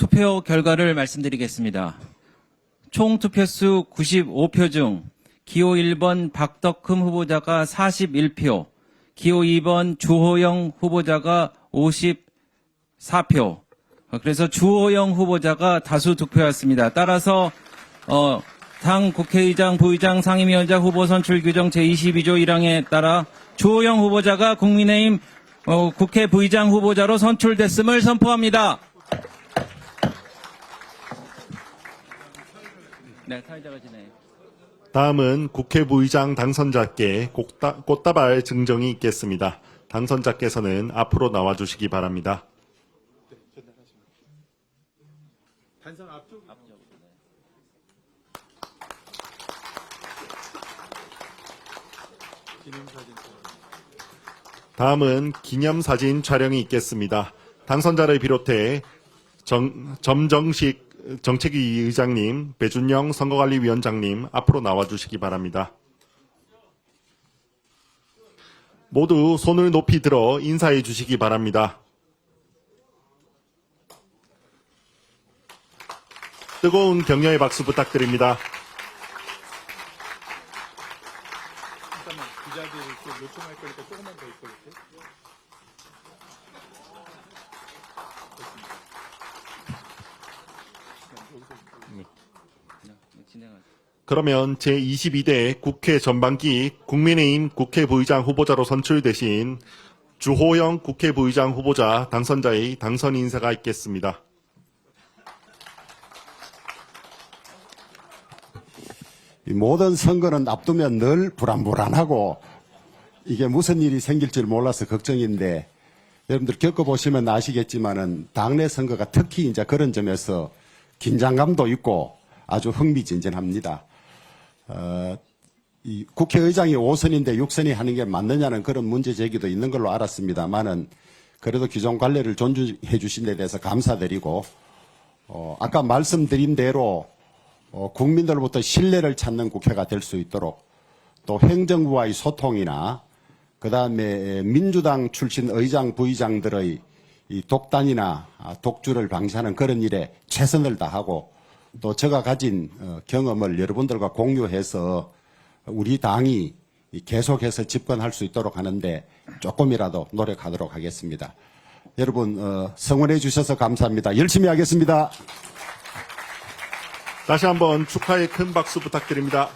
투표 결과를 말씀드리겠습니다. 총 투표수 95표 중 기호 1번 박덕흠 후보자가 41표, 기호 2번 주호영 후보자가 54표. 어, 그래서 주호영 후보자가 다수 득표였습니다. 따라서 어, 당 국회의장, 부의장, 상임위원장 후보 선출 규정 제22조 1항에 따라 주호영 후보자가 국민의힘 어, 국회 부의장 후보자로 선출됐음을 선포합니다. 네, 사회자가 진행. 다음은 국회 부의장 당선자께 꽃다, 꽃다 발 증정이 있겠습니다. 당선자께서는 앞으로 나와주시기 바랍니다. 다음은 기념사진 촬영이 있겠습니다. 당선자를 비롯해 정, 점정식 정책위 의장님, 배준영 선거관리위원장님 앞으로 나와주시기 바랍니다. 모두 손을 높이 들어 인사해 주시기 바랍니다. 뜨거운 격려의 박수 부탁드립니다. 잠깐만 기자들 좀 요청할 거니까 조금만 더 있고 이렇게. 진행하세요. 그러면 제22대 국회 전반기 국민의힘 국회 부의장 후보자로 선출되신 주호영 국회 부의장 후보자 당선자의 당선 인사가 있겠습니다. 이 모든 선거는 앞두면 늘 불안불안하고 이게 무슨 일이 생길 줄 몰라서 걱정인데 여러분들 겪어보시면 아시겠지만은 당내 선거가 특히 이제 그런 점에서 긴장감도 있고 아주 흥미진진합니다. 어, 이 국회의장이 5선인데 6선이 하는 게 맞느냐는 그런 문제 제기도 있는 걸로 알았습니다만은 그래도 기존 관례를 존중해 주신 데 대해서 감사드리고 어, 아까 말씀드린 대로 어, 국민들로부터 신뢰를 찾는 국회가 될 수 있도록 또 행정부와의 소통이나 그 다음에 민주당 출신 의장 부의장들의 이 독단이나 아, 독주를 방지하는 그런 일에 최선을 다하고 또 제가 가진 어, 경험을 여러분들과 공유해서 우리 당이 이 계속해서 집권할 수 있도록 하는데 조금이라도 노력하도록 하겠습니다. 여러분 어, 성원해 주셔서 감사합니다. 열심히 하겠습니다. 다시 한번 축하의 큰 박수 부탁드립니다.